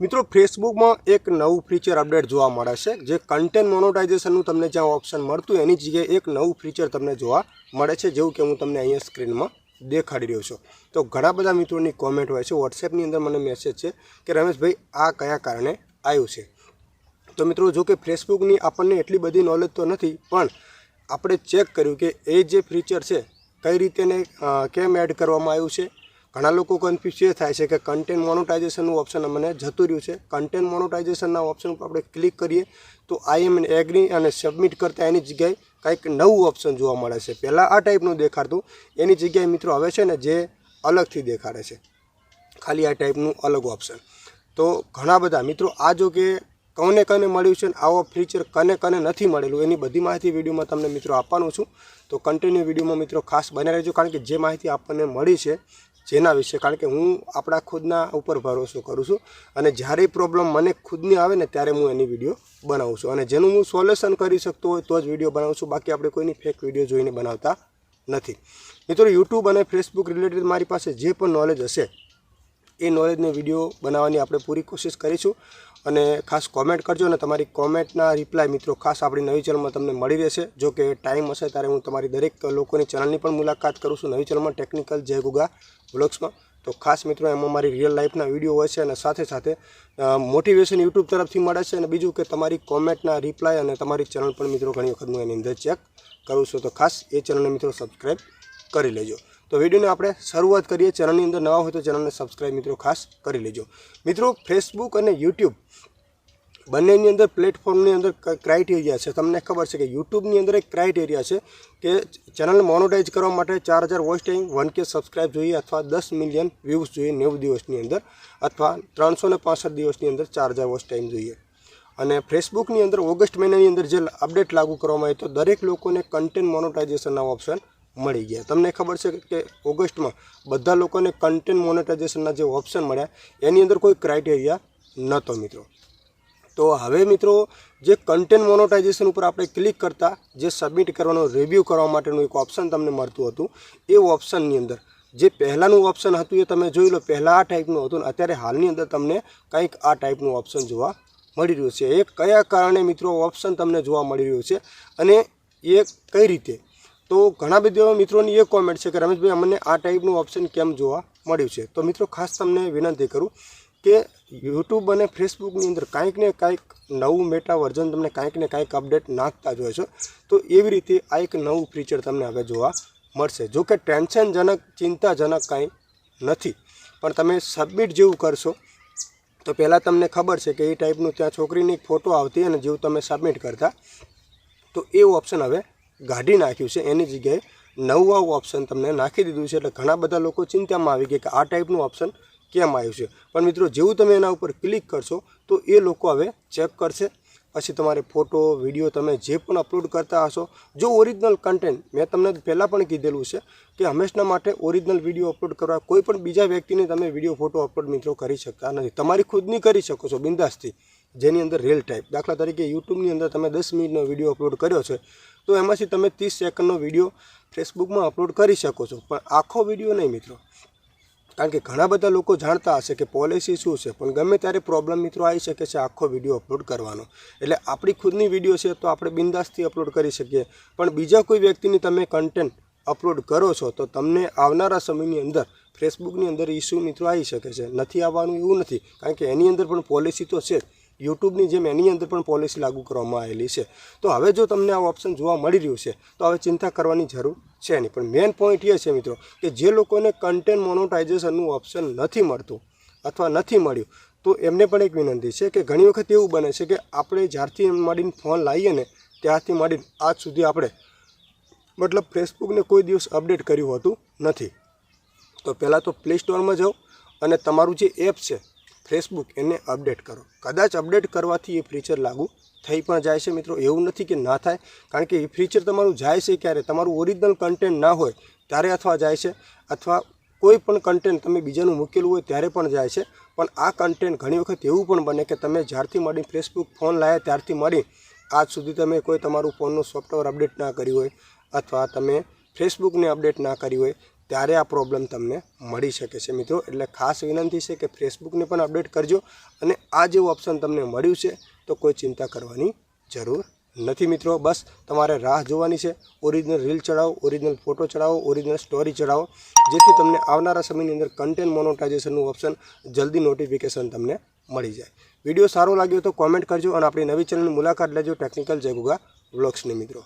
મિત્રો ફેસબુકમાં એક નવું ફીચર અપડેટ જોવા મળે છે, જે કન્ટેન્ટ મોનોટાઇઝેશનનું તમને જ્યાં ઓપ્શન મળતું એની જગ્યાએ એક નવું ફીચર તમને જોવા મળે છે, જેવું કે હું તમને અહીંયા સ્ક્રીનમાં દેખાડી રહ્યો છું. તો ઘણા બધા મિત્રોની કોમેન્ટ હોય છે વોટ્સએપની અંદર મને મેસેજ છે કે, રમેશભાઈ, આ કયા કારણે આવ્યું છે? તો મિત્રો, જો કે ફેસબુકની આપણને એટલી બધી નોલેજ તો નથી, પણ આપણે ચેક કર્યું કે એ જે ફીચર છે, કઈ રીતે કેમ એડ કરવામાં આવ્યું છે ઘણા લોકો કન્ફ્યુઝ એ થાય છે કે કન્ટેન્ટ મોનોટાઇઝેશનનું ઓપ્શન અમને જતું રહ્યું છે. કન્ટેન્ટ મોનોટાઇઝેશનના ઓપ્શન ઉપર આપણે ક્લિક કરીએ તો આઈ એમ એગ્રી અને સબમિટ કરતાં એની જગ્યાએ કંઈક નવું ઓપ્શન જોવા મળે છે. પહેલાં આ ટાઈપનું દેખાડતું. એની જગ્યાએ મિત્રો હવે છે ને જે અલગથી દેખાડે છે. ખાલી આ ટાઈપનું અલગ ઓપ્શન તો ઘણા બધા મિત્રો આ જો કે કોને કને મળ્યું છે ને આવો ફીચર કને કને નથી મળેલું એની બધી માહિતી વિડીયોમાં તમને મિત્રો આપવાનું છું. તો કન્ટિન્યુ વિડીયોમાં મિત્રો ખાસ બને રહેજો કારણ કે જે માહિતી આપણને મળી છે જેના વિશે, કારણ કે હું આપણા ખુદના ઉપર ભરોસો કરું છું અને જ્યારે પ્રોબ્લેમ મને ખુદની આવે ને ત્યારે હું એની વીડિયો બનાવું છું. અને જેનું હું સોલ્યુશન કરી શકતો હોય તો જ વીડિયો બનાવું છું. બાકી આપણે કોઈની ફેક વીડિયો જોઈને બનાવતા નથી. મિત્રો યુટ્યુબ અને ફેસબુક રિલેટેડ મારી પાસે જે પણ નોલેજ હશે એ નોલેજને વીડિયો બનાવવાની આપણે પૂરી કોશિશ કરીશું. અને ખાસ કોમેન્ટ કરજો અને તમારી કોમેન્ટના રિપ્લાય મિત્રો ખાસ આપણી નવી ચેનલમાં તમને મળી રહેશે. જો કે ટાઈમ હશે ત્યારે હું તમારી દરેક લોકોની ચેનલની પણ મુલાકાત કરું છું નવી ચેનલમાં ટેકનિકલ જય ગુગા બ્લોગ્સમાં તો ખાસ મિત્રો એમાં મારી રિયલ લાઈફના વીડિયો હોય છે અને સાથે સાથે મોટિવેશન યુટ્યુબ તરફથી મળે છે અને બીજું કે તમારી કોમેન્ટના રિપ્લાય અને તમારી ચેનલ પણ મિત્રો ઘણી વખત હું એની અંદર ચેક કરું છું. તો ખાસ એ ચેનલને મિત્રો સબસ્ક્રાઈબ કરી લેજો. તો વિડીયોને આપણે શરૂઆત કરીએ. ચેનલની અંદર નવા હોય તો ચેનલને સબસ્ક્રાઈબ મિત્રો ખાસ કરી લેજો. મિત્રો ફેસબુક અને યુટ્યુબ બંનેની અંદર પ્લેટફોર્મની અંદર ક્રાઇટેરિયા છે. તમને ખબર છે કે યુટ્યુબની અંદર એક ક્રાઇટેરિયા છે કે ચેનલને મોનોટાઈઝ કરવા માટે ચાર હજાર વોઇસ ટાઈમ વન કે સબસ્ક્રાઇબ જોઈએ અથવા દસ મિલિયન વ્યૂઝ જોઈએ નેવું દિવસની અંદર અથવા ત્રણસો ને પાસઠ દિવસની અંદર ચાર હજાર વોઇસ ટાઈમ જોઈએ. અને ફેસબુકની અંદર ઓગસ્ટ મહિનાની અંદર જે અપડેટ લાગુ કરવામાં આવી, તો દરેક લોકોને કન્ટેન્ટ મોનોટાઇઝેશનના ઓપ્શન મળી ગયા. તમને ખબર છે કે ઓગસ્ટમાં બધા લોકોને કન્ટેન્ટ મોનેટાઇઝેશનના જે ઓપ્શન મળ્યા, એની અંદર કોઈ ક્રાઇટેરિયા નહોતો મિત્રો. તો હવે મિત્રો, જે કન્ટેન્ટ મોનોટાઇઝેશન ઉપર આપણે ક્લિક કરતા, જે સબમિટ કરવાનો રિવ્યૂ કરવા માટેનું એક ઓપ્શન તમને મળતું હતું, એ ઓપ્શનની અંદર. જે પહેલાંનું ઓપ્શન હતું એ તમે જોઈ લો, પહેલાં આ ટાઈપનું હતું અત્યારે હાલની અંદર તમને કંઈક આ ટાઈપનું ઓપ્શન જોવા મળી રહ્યું છે. એ કયા કારણે મિત્રો ઓપ્શન તમને જોવા મળી રહ્યું છે અને એ કઈ રીતે? તો ઘણા બધા મિત્રોની એ કોમેન્ટ છે કે રમેશભાઈ, અમને આ ટાઈપનું ઓપ્શન કેમ જોવા મળ્યું છે? તો મિત્રો, ખાસ તમને વિનંતી કરું કે યુટ્યુબ અને ફેસબુકની અંદર કાંઈક ને કાંઈક નવું મેટા વર્ઝન તમને કાંઈક ને કાંઈક અપડેટ નાખતા જ હોય છે. તો એવી રીતે આ એક નવું ફીચર તમને હવે જોવા મળશે. જો કે ટેન્શનજનક ચિંતાજનક કાંઈ નથી. પણ તમે સબમિટ જેવું કરશો, તો પહેલાં તમને ખબર છે કે એ ટાઈપનું ત્યાં છોકરીની ફોટો આવતી અને જેવું તમે સબમિટ કરતા, તો એ ઓપ્શન હવે કાઢી નાખ્યું છે. એની જગ્યાએ નવું ઓપ્શન તમને નાખી દીધું છે. એટલે ઘણા બધા લોકો ચિંતામાં આવી ગયા કે આ ટાઈપનું ઓપ્શન કેમ આવ્યું છે. પણ મિત્રો, જેવું તમે એના ઉપર ક્લિક કરશો, તો એ લોકો હવે ચેક કરશે. પછી તમારે ફોટો વીડિયો તમે જે પણ અપલોડ કરતા હશો, જો ઓરિજિનલ કન્ટેન્ટ મેં તમને પહેલાં પણ કીધેલું છે કે હંમેશના માટે ઓરિજિનલ વીડિયો અપલોડ કરવા, કોઈ પણ બીજા વ્યક્તિને તમે વીડિયો ફોટો અપલોડ મિત્રો કરી શકતા નથી. તમારી ખુદની કરી શકો છો, બિંદાસથી. જેની અંદર રીલ ટાઈપ દાખલા તરીકે યુટ્યુબની અંદર તમે દસ મિનિટનો વીડિયો અપલોડ કર્યો છે, તો એમાંથી તમે ત્રીસ સેકન્ડનો વીડિયો ફેસબુકમાં અપલોડ કરી શકો છો. પણ આખો વીડિયો નહીં મિત્રો. કારણ કે ઘણા બધા લોકો જાણતા હશે કે પોલિસી શું છે, પણ ગમે ત્યારે પ્રોબ્લેમ મિત્રો આવી શકે છે આખો વીડિયો અપલોડ કરવાનો. એટલે આપણી ખુદની વીડિયો છે તો આપણે બિંદાસથી અપલોડ કરી શકીએ. પણ બીજા કોઈ વ્યક્તિની તમે કન્ટેન્ટ અપલોડ કરો છો, તો તમને આવનારા સમયની અંદર ફેસબુકની અંદર ઇસ્યુ મિત્રો આવી શકે છે. નથી આવવાનું એવું નથી. કારણ કે એની અંદર પણ પોલિસી તો છે જ. યુટ્યુબની જેમ એની અંદર પણ પોલિસી લાગુ કરવામાં આવેલી છે. તો હવે જો તમને આ ઓપ્શન જોવા મળી રહ્યું છે, તો હવે ચિંતા કરવાની જરૂર છે નહીં. પણ મેઇન પોઈન્ટ એ છે મિત્રો કે જે લોકોને કન્ટેન્ટ મોનોટાઇઝેશનનું ઓપ્શન નથી મળતું અથવા નથી મળ્યું, તો એમને પણ એક વિનંતી છે કે ઘણી વખત એવું બને છે કે આપણે જ્યારથી મળીને ફોન લાવીએ ને ત્યારથી મળીને આજ સુધી આપણે મતલબ ફેસબુકને કોઈ દિવસ અપડેટ કર્યું હોતું નથી. તો પહેલાં તો પ્લે સ્ટોરમાં જાઓ અને તમારું જે એપ છે ફેસબુક એને અપડેટ કરો. કદાચ અપડેટ કરવાથી એ ફીચર લાગુ થઈ પણ જાય છે મિત્રો. એવું નથી કે ના થાય. કારણ કે એ ફીચર તમારું જાય છે ક્યારે? તમારું ઓરિજિનલ કન્ટેન્ટ ના હોય ત્યારે અથવા જાય છે. અથવા કોઈ પણ કન્ટેન્ટ તમે બીજાનું મૂકેલું હોય ત્યારે પણ જાય છે. પણ આ કન્ટેન્ટ ઘણી વખત એવું પણ બને કે તમે જ્યારથી મળી ફેસબુક ફોન લાવ્યા ત્યારથી મળી આજ સુધી તમે કોઈ તમારું ફોનનું સોફ્ટવેર અપડેટ ના કર્યું હોય અથવા તમે ફેસબુકને અપડેટ ના કરી હોય ત્યારે આ પ્રોબ્લેમ તમને મળી શકે છે મિત્રો. એટલે ખાસ વિનંતી છે કે ફેસબુકને પણ અપડેટ કરજો અને આ જેવું ઓપ્શન તમને મળ્યું છે, તો કોઈ ચિંતા કરવાની જરૂર નથી મિત્રો. બસ, તમારે રાહ જોવાની છે. ઓરિજિનલ રીલ ચડાવો ઓરિજિનલ ફોટો ચડાવો ઓરિજિનલ સ્ટોરી ચડાવો જેથી તમને આવનારા સમયની અંદર કન્ટેન્ટ મોનોટાઇઝેશનનું ઓપ્શન જલ્દી નોટિફિકેશન તમને મળી જાય. વીડિયો સારો લાગ્યો તો કોમેન્ટ કરજો અને આપણી નવી ચેનલની મુલાકાત લેજો ટેકનિકલ જયગુગા વ્લોગ્સની મિત્રો.